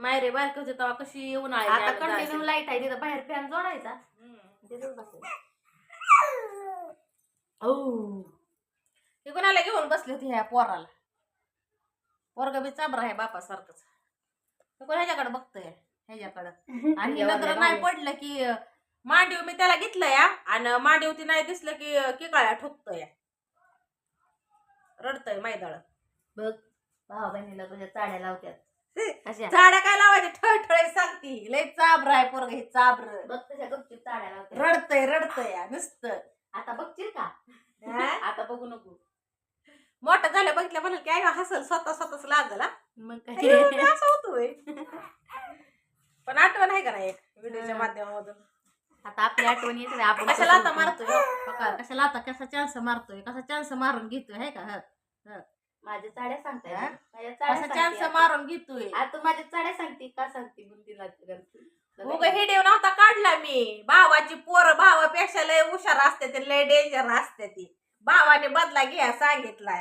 मायरे बारक होते तेव्हा कशी उन्हाळी आता कंटिन्यू लाइट आहे तिथं बाहेर फॅन जोडायचा. तिथंच बसायचं. हे कोणाला घेऊन बसली होती ह्या पोराला? पोरग बी चाबरा आहे बापासारखंच. हे कोण ह्याच्याकडे बघतोय? ह्याच्याकडं. आणि नंतर नाही पडलं की अं, मांडीव मी त्याला घेतलं या आणि मांडीव ती नाही दिसलं की अं, किकाळ्या ठोकतोय. रडतय मैदाळ. बघ भावा बहिणीला तुझ्या चाड्या लावत्यात. अशा. झाड्या काय लावायचे? ठळठळे सांगती. लय चाबर आहे पोरग हे चाबर बघ तशा गपचूप चाड्या लावत्यात रडतय रडतय नुसतं. आता बघशील का? हा? आता बघू नको. मोठं झालं बघितलं म्हणलं की आई हसल स्वतः स्वतःच लागला. मग असं होतोय. पण आठवण आहे का नाही एक व्हिडिओच्या. माध्यमामधून? आता आपली आठवण येते ना, आपण कशाला आता. मारतोय? हो? बघा, कशाला आता कसा चान्स मारतोय? कसा चान्स मारून घेतोय है का? ह. माझ्या चाड्या सांगताय हा? माझ्या चाड्या सांगते चान्स आता. मारून घेतोय? आता माझ्या चाड्या सांगते का सांगते बुंदीला उग हिडिओ नव्हता काढला मी. भावाची पोर भावापेक्षा लय हुशार असते ते लय डेंजर असते ती. भावाने बदला घ्या सांगितला.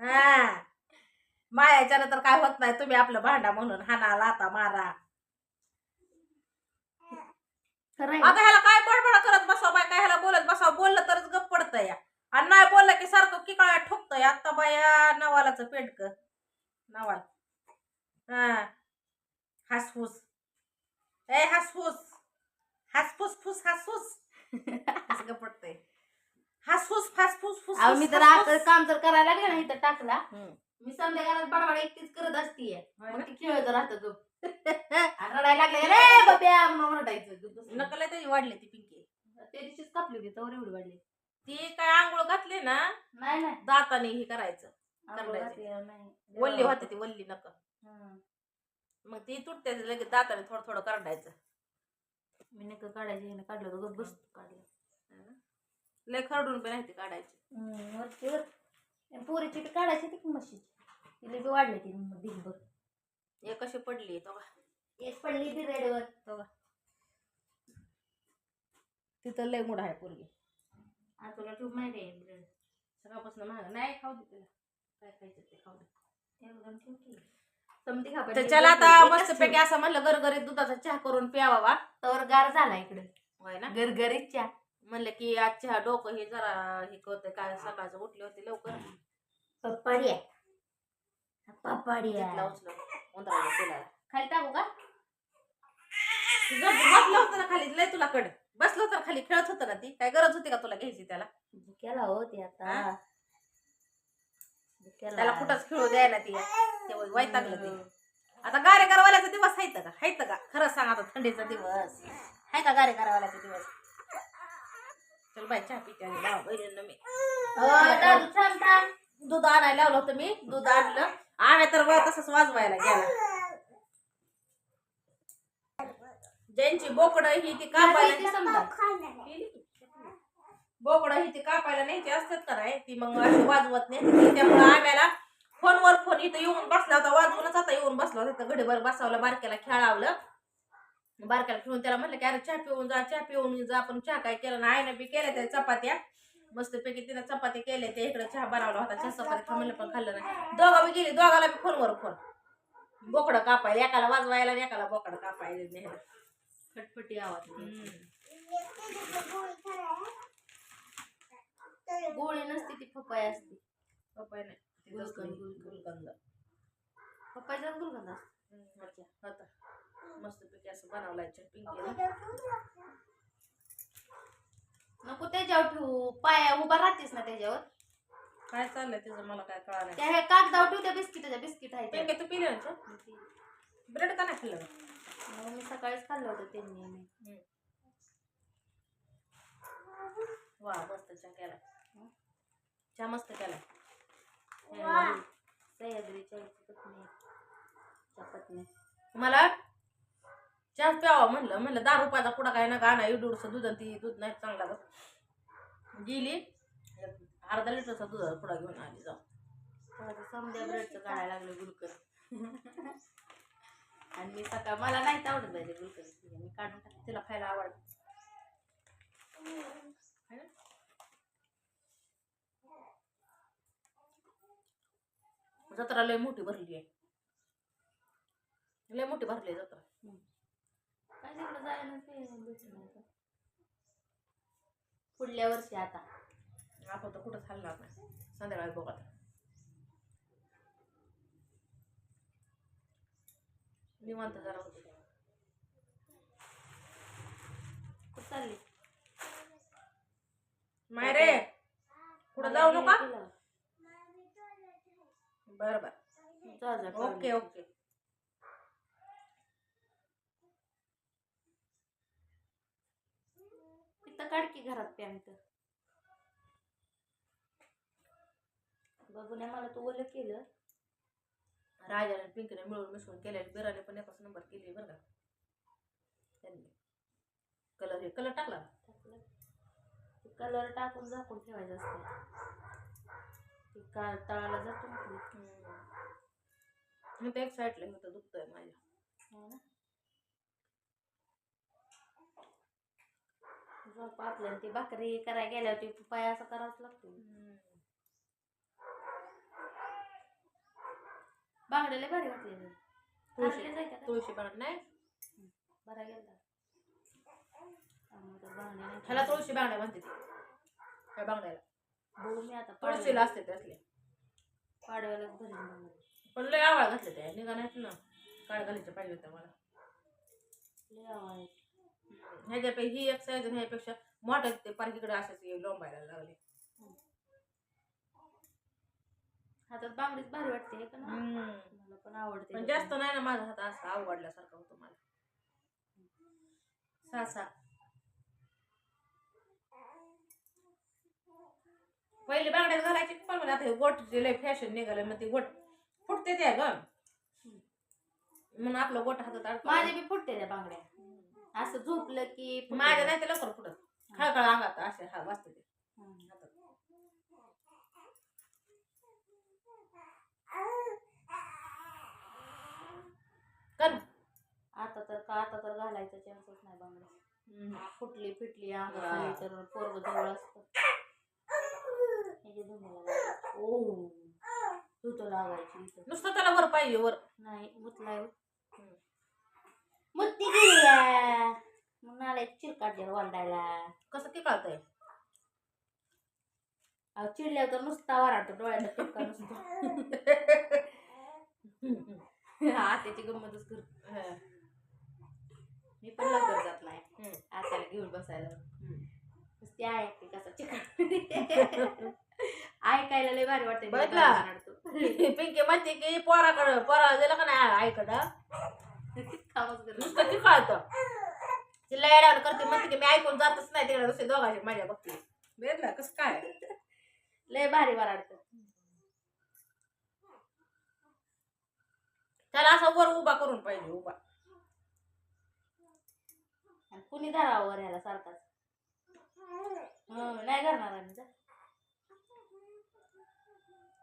हा. मायाच्या तर काय होत नाही तुम्ही आपलं भांडा म्हणून हाना लाता मारा. आता ह्याला काय बडबड करत बसावं बाय काय ह्याला बोलत बसावं? बोललं तरच गप पडतं या आणि नाही बोललं की सारखं किकाळ्या ठोकतंय आता बाया नवालाच पेटक नवाल. हा. हासफूस. ए हासफूस. हासफूस फुस हासफूस. असं पडतंय. हासफूस फासफूस फुस अहो, मी तर काम जर करायला लागले ना इथं टाकला. मी संध्याकाळात बडबड एकटीच करत असतीये. मग? ती खेळत राहत तो आणि रडायला लागले रे बब्या म्हणून रडायचं. नकल वाढली ती पिंकी. त्या दिवशीच कापली होती तर एवढी वाढली. ती काय आंघोळ घातली ना नाही नाही. दाताने हे करायचं आंघोळ करायची. घातली, नाही. वल्ली होते ती वल्ली नक. हं. मग ती तुटते लगेच दाताने थोडं थोडं करडायचं. मी नका काढायची ह्यानं काढलं होतं बस काढलं. लय खरडून पण नाही ती काढायची. हं, वरची वर. आणि पोरीची ती काढायची ती की म्हशीची? तिला बी वाढले ती दिवसभर एक कशी पडली तो का एक पडली ती रेडवर. तो का तिथं लय मुड आहे पोरगी. आणि तुला माहिती आहे ब्रेड सकाळपासून महाग नाही खाऊ दे तिला काय खायचं ते खाऊ दे. एकदम ठेवते समती खा तर चला आता मस्तपैकी असं म्हणलं गरगरीत दुधाचा चहा करून प्यावा. वा तवर गार झाला इकडे. होय ना? गरगरीत चहा. म्हणलं की आज चहा डोकं हे जरा हे करतंय. काय सकाळचं उठले होते लवकर. पप्पाडी आहे. पप्पाडी घेतला उचलून उंदराला खाली टाकू का? बसलं होतं ना खाली. लय तुला कड बसलं होतं ना खाली खेळत होतं ना ती? काय गरज होती का तुला घ्यायची त्याला? केला हो ते आता. त्याला कुठंच खेळू द्यायला ती. वैतागलं ते. आता गारेकरवाल्याचा दिवस आहेत का? आहेत का? खरंच सांग आता थंडीचा दिवस. आहे का गारेकरवाल्याचा दिवस? चल बाई चहा पिते आणि लावा बहिणींना मी. हो, दादू, थांब, थांब. दूध आणायला लावलं होतं मी. दूध आणलं. आणाय तर वर तसंच वाजवायला गेला. ज्यांची बोकडं ही ती कापायला समजा. बोकडं ही ती कापायला न्यायची असतात का नाही? ती मग अशी वाजवत नाही. त्यामुळे आम्हाला फोनवर फोन इथं येऊन बसला होता वाजवूनच आता येऊन बसला होता. घडीभर बसावलं बारक्याला खेळावलं. बारक्याला खेळून त्याला म्हणलं की अरे चहा पिऊन जा चहा पिऊन जा आपण चहा काय केलं ना आईनं बी केल्या त्या चपात्या. मस्तपैकी तिनं चपाती केल्या त्या इकडे चहा बनवला होता. चहा चपाती म्हणलं पण खाल्लं नाही. दोघा बी गेली दोघाला बी फोनवर फोन. बोकडं कापायला एकाला वाजवायला एकाला बोकडं कापायला खटपटी आवाज हम्म. गोळी नसते ती पप्पाय असते. पप्पाय नाही. ते गुलकंद, गुलकंद. पप्पायचा गुलकंद असतो. होता मस्तपैकी असं बनवलाय चटणी नको त्याच्यावर ठेवू. पाया उभा राहतेस ना त्याच्यावर. काय चाललंय त्याचं? मला काय कळालं त्या हे कागदावर ठेवू त्या बिस्किटाच्या बिस्किट आहे तू पिले. ब्रेड का नाही खाल्लं? मग मी सकाळीच खाल्लं होतं त्यांनी मी वा मस्त चहा केला. चहा मस्त केला. सह्याद्री चायची पत्नी चपातनी मला चहा प्यावा म्हणलं म्हणलं दहा रुपयाचा पुढा काय ना गाणं एवढं दूध आणि ती दूध नाही चांगला बघ गेली अर्धा लिटरचा दुधाचा पुडा घेऊन आली जाऊ. समद्या ब्रेडचं काढायला लागलं गुलकर आणि मी सकाळ मला नाही आवडत पाहिजे गुलकर मी काढून टाकते. तिला खायला आवडतं. है? जत्रा लय मोठी भरली आहे. लय मोठी भरली जत्रा. काय तिकडं जायला? पुढल्या वर्षी आता. आपण तर कुठंच हल्ला नाही. संध्याकाळी बघा निवांत जरा होते कुठं चालली? माय रे कुठं जाऊ नका? बर बर. Okay okay. तिथं काढ की घरात पॅन्ट. बघून मला तू ओलं केलं. राजाने पिंकीने मिळून मिसळून केलेली बिराने पण एकच नंबर केली बरं का. त्यांनी. कलर हे कलर टाकला. कलर टाकून झाकून ठेवायचं असतं. ते का तळाला जातो. मी तर एक साईडला होतं दुखतंय माझ्या. हो झोप आपल्याला ती भाकरी करायला गेल्यावर ते पाय असं करावंच लागतो बांगड्याला भारी वाटले तुळशी जायचं का तुळशी बनत नाही? बरा गेला त्यामुळे बांगड्या ह्याला तुळशी बांगड्या म्हणते ती त्या बांगड्याला बघू मी आता. तुळशीला पाडव्याला असते त्यातले पाडव्यालाच. पण लय आवाळ घातले त्या निघा नाहीत ना काळ घालायच्या पाहिजे होत्या मला. लय. ही एक साईज ह्यापेक्षा मोठं ते. पार्कीकडे असेच लोंबायला लागले. हातात बांगडीच भारी वाटते हे का ना मला पण आवडते. पण जास्त नाही ना माझा हात असा आवडल्यासारखा होतो मला. सहा पहिले बांगड्यात घालायचे पण मला आता हे गोटचे लय फॅशन निघाले मग ते गोट फुटते त्या ग. म्हणून आपलं गोट हातात अडकवलं. माझे बी फुटते त्या बांगड्या. असं झोपलं की फुटते. माझ्या नाही ते लवकर फुटत. खळखळ अंगात असे हा वाजते ते. हम्म. हातात. कर आता तर का आता तर घालायचा चान्सच नाही बांगड्या फुटली फिटली अंगाखाली तर पोरग जवळ असतं. ओ धुतो लागायची इथं. नुसतं त्याला वर पाहिजे वर. नाही मुतलाय. मुत्ती गेली मग नाला चिरकाट वरडायला कसं की कळतंय अहो चिडल्यावर तर नुसता वराटतो डोळ्याचा टिपका नुसता. आत्याची गंमतच करतो मी पण लवकर जात नाही. आत्याला घेऊन बसायला. नुसती आहे ती कसा चिकन ऐकायला लय भारी वाटते बघितला? पिंकी म्हणते की पोराकडं पोरा दिलं का नाही आईकडं? कामच करत नुसतं ती कळतं तिला येड्यावर करते म्हणते की मी ऐकून जातच नाही तिकडे दुसरे दोघांचे माझ्या बघते. बेदला कसं काय? लय भारी वराडत. त्याला असं वर उभा करून पाहिजे उभा. कुणी धरावर ह्याला सारखाच हं, नाही करणार आम्ही जा.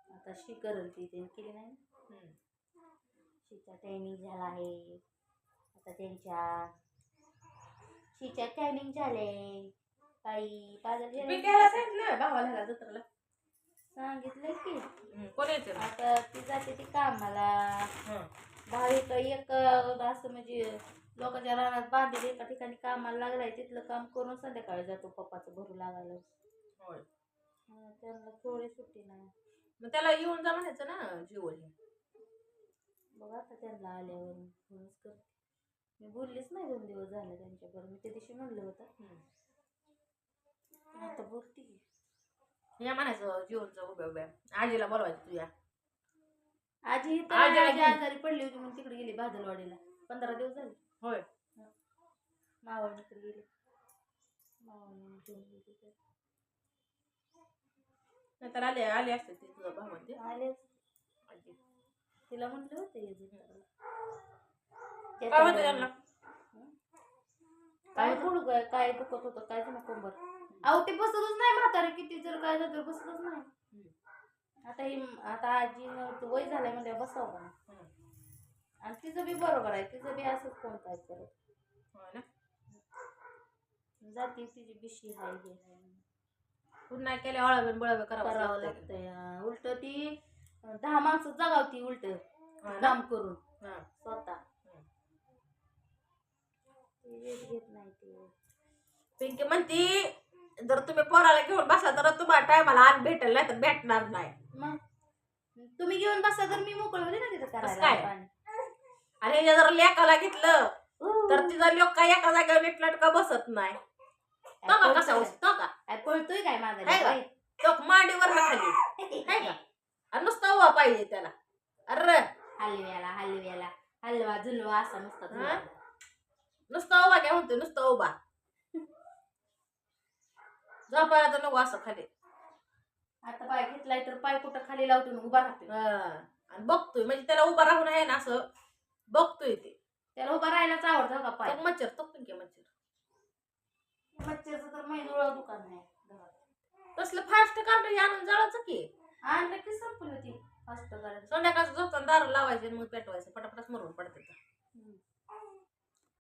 आता शी करल ती त्यांनी केली नाही. शीचा टायमिंग झाला आहे आता त्यांच्या शीच्या टायमिंग झाले काही पाजल पिंकीला सांगितलं भावाला ह्याला जत्रेला सांगितलंय की कोण? आता ती जाते ती कामाला हं. भाविक एक असं म्हणजे लोकांच्या रानात बांधील एका ठिकाणी कामाला लागलाय तिथलं काम करून संध्याकाळी जातो पप्पाचं भरू लागायला. होय. हं, त्यांना थोडी सुट्टी नाही. मग त्याला येऊन जा म्हणायचं ना जीवन बघ आता त्यांना आल्यावर फोनच करते. मी बोललीच नाही दोन दिवस झाले त्यांच्याबरोबर मी त्या दिवशी म्हणलं होतं. आता बोलते. की. या म्हणायचं जीवनचं उभ्या उभ्या. आजीला बोलवायचं तुझ्या आजी आजी आजी आजी. आजारी पडली होती म्हणून तिकडे गेली बादलवाडीला पंधरा दिवस झाले. होय मावळणीकडे गेली गेली. नाहीतर आले आले असते ते तुझा भाव म्हणते आलेच आजी तिला म्हटलं होतं ये जत्रेला. काय म्हणते त्यांना? काय गुडघं काय दुखत होतं काय झालं कंबर अहो ते बसतच नाही म्हातारे किती जर काय झालं तर बसतच नाही आता ही आता आजी वय झालंय म्हणजे बसावं का? आणि तिचं बी बरोबर आहे तिचं बी असंच कोण काय करत होय ना? जाती तिची बिशी हाय हे पुन्हा केल्या हळावेन बळावे करावं लागतं उलट ती दहा माणसं जगावती उलट? काम करून. हं. स्वतः. घेत नाही ते. पिंकी म्हणती जर तुम्ही पोराला घेऊन बसला तर तुम्हाला टायमाला आण भेटेल नाही तर भेटणार नाही. मग? तुम्ही घेऊन बसा तर मी मोकळ होते ना तिथं करायला काय? आणि हे जर लेकाला घेतलं ऊ, तर तिचा लोक काय एका जागेवर का बसत नाही. तो का कसा? बसतो का? काय पळतोय काय का? तो मांडीवर ना खाली. का? आणि नुसता उभा पाहिजे त्याला. अरे. हलव्याला हलव्याला. हलवा झुलवा असा नुसता हा? झुलवा. नुसता उभा काय म्हणतोय नुसता उभा. झोपायला तर नको असं खाली. आता पाय घेतलाय तर पाय कुठं खाली लावतो आणि उभा राहतोय. हं. आणि बघतोय म्हणजे त्याला उभा राहून आहे ना असं. बघतोय ते. त्याला उभा राहायलाच आवडतं का पाय? तो मच्छर तो पिंकी मच्छर. मच्छरचं तर महिनोळा दुकान घरात. तसलं फास्ट काढलं आणून जाळायचं की? आणलं की संपलं ती फास्ट करायचं संध्याकाळचं झोपताना दारू लावायचे आणि मग पेटवायचं. पटापटाच मरून पडायचं